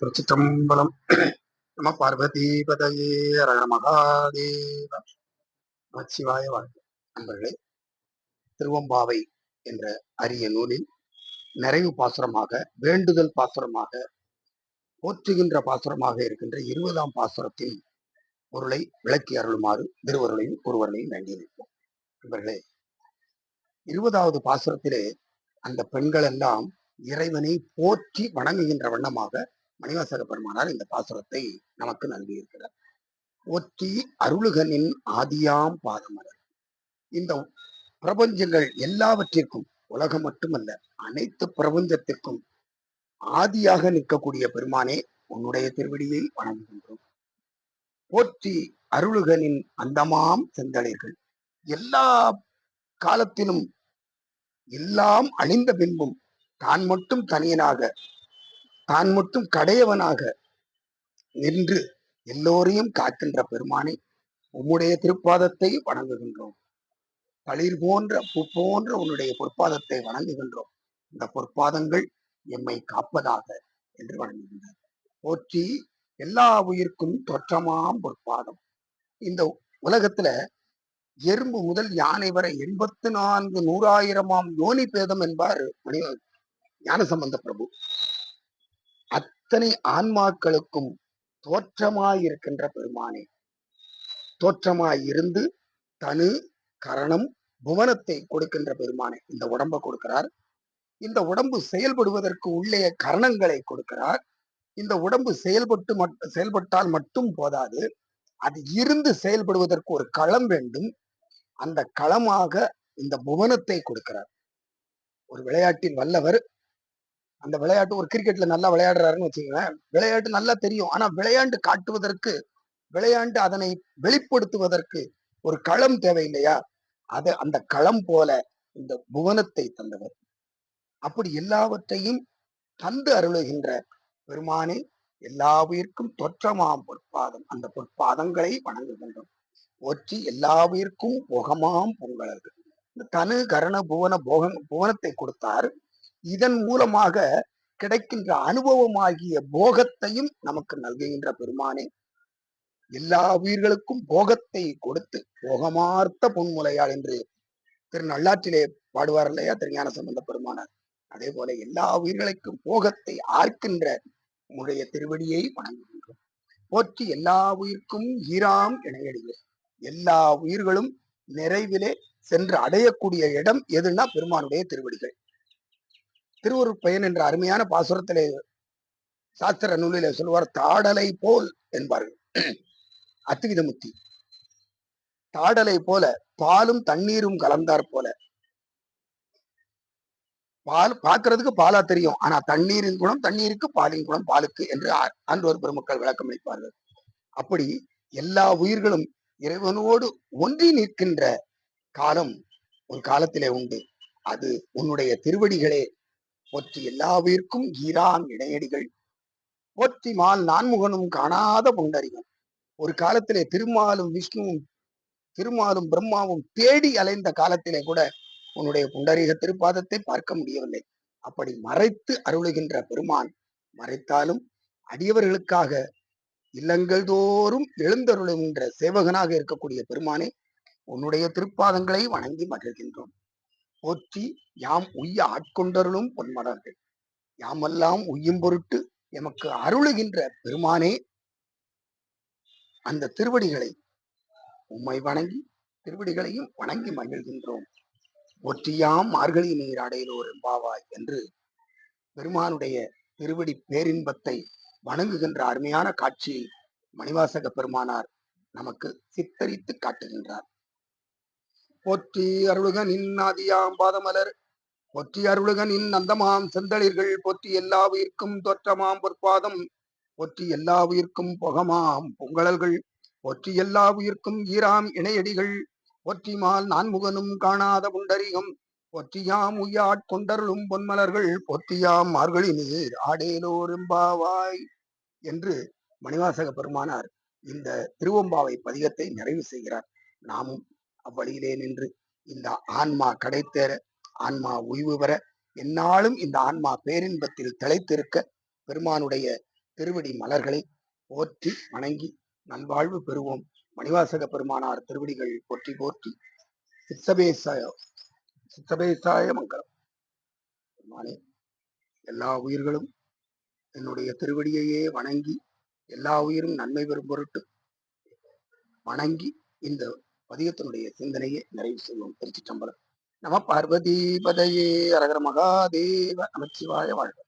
திருச்சிற்றம்பலம். நம பார்வதி பதையே ரக மகாதேவ நமச்சிவாய வாழ்க்கை நண்பர்களே திருவம்பாவை என்ற அரிய நூலில் நிறைவு பாசுரமாக வேண்டுதல் பாசுரமாக போற்றுகின்ற பாசுரமாக இருக்கின்ற இருபதாம் பாசுரத்தின் பொருளை விளக்கி அருளுமாறு திருவருளையும் ஒருவர்களையும் வேண்டியிருப்போம் நண்பர்களே இருபதாவது பாசுரத்திலே அந்த பெண்கள் எல்லாம் இறைவனை போற்றி வணங்குகின்ற வண்ணமாக மணிவாசக பெருமானார் இந்த பாசுரத்தை நமக்கு நல்கியிருக்கிறார். போற்றி அருளுகனின் ஆதியாம் பாதமலர் இந்த பிரபஞ்சங்கள் எல்லாவற்றிற்கும் உலகம் மட்டுமல்ல அனைத்து பிரபஞ்சத்திற்கும் ஆதியாக நிற்கக்கூடிய பெருமானே உன்னுடைய திருவடியை வணங்குகின்றோம். போற்றி அருளுகனின் அந்தமாம் செந்தளிர்கள். எல்லா காலத்திலும் எல்லாம் அழிந்த பின்பும் தான் மட்டும் தனியனாக தான் மட்டும் கடையவனாக நின்று எல்லோரையும் காக்கின்ற பெருமானை உம்முடைய திருப்பாதத்தை வணங்குகின்றோம். தளிர் போன்ற பூ போன்ற உன்னுடைய பொற்பாதத்தை வணங்குகின்றோம். இந்த பொற்பாதங்கள் எம்மை காப்பதாக என்று வணங்குகின்றார் போற்றி எல்லா உயிர்க்கும் தோற்றமாம் பொற்பாதம். இந்த உலகத்துல எறும்பு முதல் யானை வரை எண்பத்து நான்கு நூறாயிரமாம் யோனி பேதம் என்பார் மணி ஞானசம்பந்த பிரபு. அத்தனை ஆன்மாக்களுக்கும் தோற்றமாயிருக்கின்ற பெருமானே. தோற்றமாயிருந்து தனு கரணம் புவனத்தை கொடுக்கின்ற பெருமானே. இந்த உடம்பை கொடுக்கிறார். இந்த உடம்பு செயல்படுவதற்கு உள்ளே கரணங்களை கொடுக்கிறார். இந்த உடம்பு செயல்பட்டு செயல்பட்டால் மட்டும் போதாது. அது இருந்து செயல்படுவதற்கு ஒரு களம் வேண்டும். அந்த களமாக இந்த புவனத்தை கொடுக்கிறார். ஒரு விளையாட்டின் வல்லவர் அந்த விளையாட்டு ஒரு கிரிக்கெட்ல நல்லா விளையாடுறாருன்னு வச்சுக்கோங்களேன். விளையாட்டு நல்லா தெரியும். ஆனா விளையாண்டு காட்டுவதற்கு விளையாண்டு அதனை வெளிப்படுத்துவதற்கு ஒரு களம் தேவை இல்லையா அது அந்த களம் போல இந்த புவனத்தை தந்தவர். அப்படி எல்லாவற்றையும் தந்து அருளுகின்ற பெருமானே எல்லா உயிர்க்கும் தொற்றமாம் பொற்பாதம். அந்த பொற்பாதங்களை வணங்குகின்றோம் ஒற்றி எல்லா உயிர்க்கும் புகமாம் பொங்கலர்கள் தனு கரண புவன போக புவனத்தை கொடுத்தார். இதன் மூலமாக கிடைக்கின்ற அனுபவமாகிய போகத்தையும் நமக்கு நல்குகின்ற பெருமானே. எல்லா உயிர்களுக்கும் போகத்தை கொடுத்து போகமார்த்த பொன்முலையாள் என்று திரு நல்லாற்றிலே பாடுவார் இல்லையா? திருஞான சம்பந்த பெருமானார். அதே போல எல்லா உயிர்களுக்கும் போகத்தை ஆர்க்கின்ற உடைய திருவடியை வணங்குகின்றோம். போற்றி எல்லா உயிர்க்கும் ஈராம் இணையடிகள் எல்லா உயிர்களும் நிறைவிலே சென்று அடையக்கூடிய இடம் எதுன்னா பெருமானுடைய திருவடிகள். திருவருட் பயன் என்ற அருமையான பாசுரத்திலே சாஸ்திர நூலிலே சொல்லுவார் தாடலை போல் என்பார்கள் அத்துவிதமுத்தி தாடலை போல பாலும் தண்ணீரும் கலந்தார் போல. பால் பார்க்கறதுக்கு பாலா தெரியும். ஆனா தண்ணீரின் குணம் தண்ணீருக்கு பாலின் குணம் பாலுக்கு என்று ஆண்டோர் பெருமக்கள் விளக்கம் அளிப்பார்கள் அப்படி எல்லா உயிர்களும் இறைவனோடு ஒன்றி நிற்கின்ற காலம் ஒரு காலத்திலே உண்டு. அது உன்னுடைய திருவடிகளே போற்றி எல்லாவிற்கும் ஈரான் இடையடிகள் போற்றி மால் நான்முகனும் காணாத புண்டரிகம் ஒரு காலத்திலே திருமாலும் விஷ்ணுவும் திருமாலும் பிரம்மாவும் தேடி அலைந்த காலத்திலே கூட உன்னுடைய புண்டரீக திருப்பாதத்தை பார்க்க முடியவில்லை. அப்படி மறைத்து அருளுகின்ற பெருமான் மறைத்தாலும் அடியவர்களுக்காக இல்லங்கள் தோறும் எழுந்தருளுகின்ற சேவகனாக இருக்கக்கூடிய பெருமானே உன்னுடைய திருப்பாதங்களை வணங்கி மகிழ்கின்றோம். போற்றி யாம் உய்ய ஆட்கொண்டருளும் பொன்மலர்கள் யாமெல்லாம் உய்யும் பொருட்டு எமக்கு அருளுகின்ற பெருமானே அந்த திருவடிகளை உம்மை வணங்கி திருவடிகளையும் வணங்கி மகிழ்கின்றோம். ஒற்றியாம் மார்கழி நீர் அடையிலோர் எம்பாவாய் என்று பெருமானுடைய திருவடி பேரின்பத்தை வணங்குகின்ற அருமையான காட்சியை மணிவாசக பெருமானார் நமக்கு சித்தரித்து காட்டுகின்றார். போற்றி அருளுக நின் பாதமலர். பொற்றி அருளுக நின் அந்தமாம் செந்தளிர்கள். பொற்றி எல்லா உயிர்க்கும் தோற்றமாம் பொற்பாதம். பொற்றி எல்லா உயிர்க்கும் பொகமாம் பொங்கலல்கள். பொற்றி எல்லா உயிர்க்கும் ஈராம் இணையடிகள். பொற்றிமால் நான்முகனும் காணாத புண்டரிகம் பொற்றியாம் உய்யாட் கொண்டருளும் பொன்மலர்கள். பொற்றியாம் மார்கழி நீர் ஆடேலோரும்பாவாய் என்று மணிவாசக பெருமானார் இந்த திருவம்பாவை பதிகத்தை நிறைவு செய்கிறார். நாமும் அவ்வழியிலே நின்று இந்த ஆன்மா கடைத்தேற ஆன்மா ஓய்வு பெற என்னாலும் இந்த ஆன்மா பேரின்பத்தில் திளைத்திருக்க பெருமானுடைய திருவடி மலர்களை போற்றி வணங்கி நல்வாழ்வு பெறுவோம். மணிவாசக பெருமானார் திருவடிகள் போற்றி போற்றி. சித்தபேசாய சித்தபேசாய மங்கலம் பெருமானே எல்லா உயிர்களும் என்னுடைய திருவடியையே வணங்கி எல்லா உயிரும் நன்மை பெறும் பொருட்டு வணங்கி இந்த பதியத்தினுடைய சிந்தனையை நிறைவு செய்வோம். திருச்சி சம்பளம் நம பார்வதி பதையே அரகர மகாதேவ நமச்சிவாய வாழ்க.